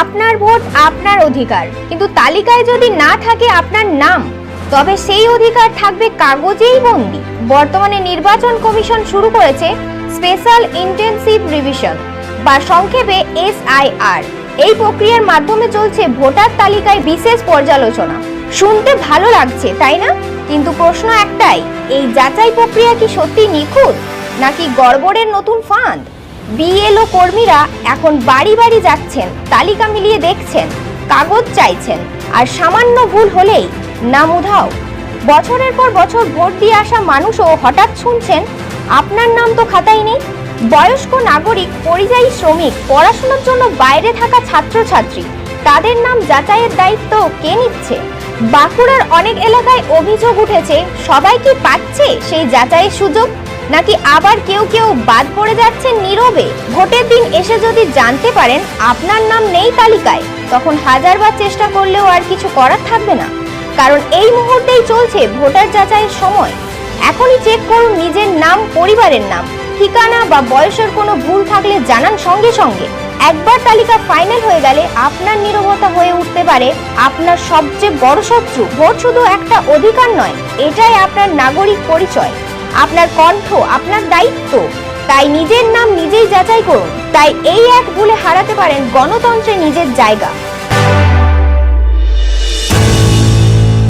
আপনার ভোট আপনার অধিকার। কিন্তু তালিকায় যদি না থাকে আপনার নাম, তবে সেই অধিকার থাকবে কাগজেই বন্দি। বর্তমানে নির্বাচন কমিশন শুরু করেছে স্পেশাল ইন্টেনসিভ রিভিশন বা সংক্ষেপে এসআইআর। এই প্রক্রিয়ার মাধ্যমে চলছে ভোটার তালিকায় বিশেষ পর্যালোচনা। শুনতে ভালো লাগছে, তাই না? কিন্তু প্রশ্ন একটাই, এই যাচাই প্রক্রিয়া কি সত্যি নিখুঁত, নাকি গড়বড়ের নতুন ফাঁদ? বিএলও কর্মীরা এখন বাড়ি বাড়ি যাচ্ছেন, তালিকা মিলিয়ে দেখছেন, কাগজ চাইছেন, আর সামান্য ভুল হলেই নাম উধাও। বছরের পর বছর ভোট দিয়ে আসা মানুষও হঠাৎ শুনছেন, আপনার নাম তো খাতায় নেই। বয়স্ক নাগরিক, পরিযায়ী শ্রমিক, পড়াশোনার জন্য বাইরে থাকা ছাত্রছাত্রী, তাদের নাম যাচাইয়ের দায়িত্ব কে নিচ্ছে? বাঁকুড়ার অনেক এলাকায় অভিযোগ উঠেছে, সবাই কি পাচ্ছে সেই যাচাইয়ের সুযোগ? নাকি আবার কেউ কেউ বাদ পড়ে যাচ্ছে নীরবে? ভোটের দিন এসে যদি জানতে পারেন আপনার নাম নেই তালিকায়, তখন হাজারবার চেষ্টা করলেও আর কিছু করার থাকবে না। কারণ এই মুহূর্তেই চলছে ভোটার যাচাইয়ের সময়। এখনই চেক করুন নিজের নাম, পরিবারের নাম, ঠিকানা বা বয়সের কোনো ভুল থাকলে জানান সঙ্গে সঙ্গে। একবার তালিকা ফাইনাল হয়ে গেলে আপনার নীরবতা হয়ে উঠতে পারে আপনার সবচেয়ে বড় শত্রু। ভোট শুধু একটা অধিকার নয়, এটাই আপনার নাগরিক পরিচয়। আপনার কণ্ঠ, আপনার দায়িত্ব। তাই নিজের নাম নিজেই যাচাই করুন। তাই এই এক ভুলে হারাতে পারেন গণতন্ত্রে নিজের জায়গা।